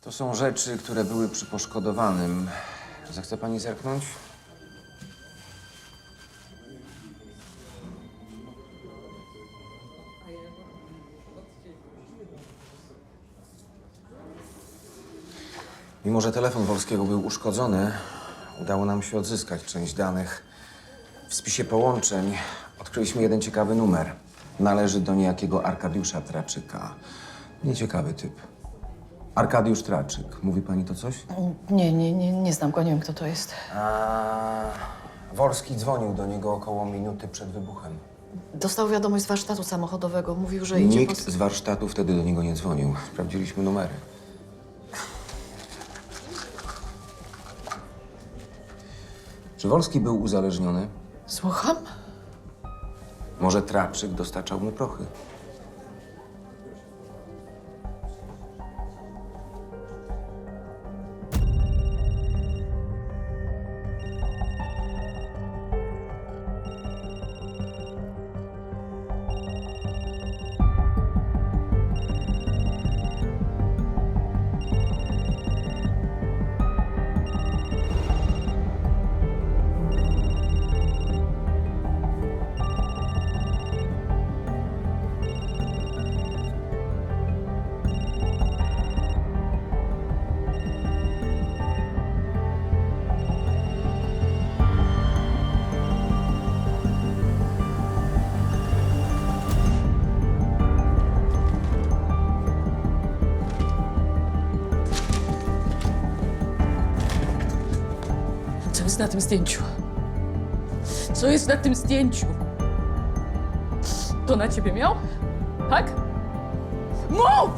To są rzeczy, które były przy poszkodowanym. Zechce pani zerknąć? Mimo, że telefon Wolskiego był uszkodzony, udało nam się odzyskać część danych. W spisie połączeń odkryliśmy jeden ciekawy numer. Należy do niejakiego Arkadiusza Traczyka. Nieciekawy typ. Arkadiusz Traczyk. Mówi pani to coś? Nie, nie, nie, nie znam go, nie wiem kto to jest. A... Wolski dzwonił do niego około minuty przed wybuchem. Dostał wiadomość z warsztatu samochodowego. Mówił, że idzie Nikt po... z warsztatu wtedy do niego nie dzwonił. Sprawdziliśmy numery. Czy Wolski był uzależniony? Słucham? Może Traczyk dostarczał mu prochy? Jest na tym zdjęciu? Co jest na tym zdjęciu? To na ciebie miał? Tak? Mów!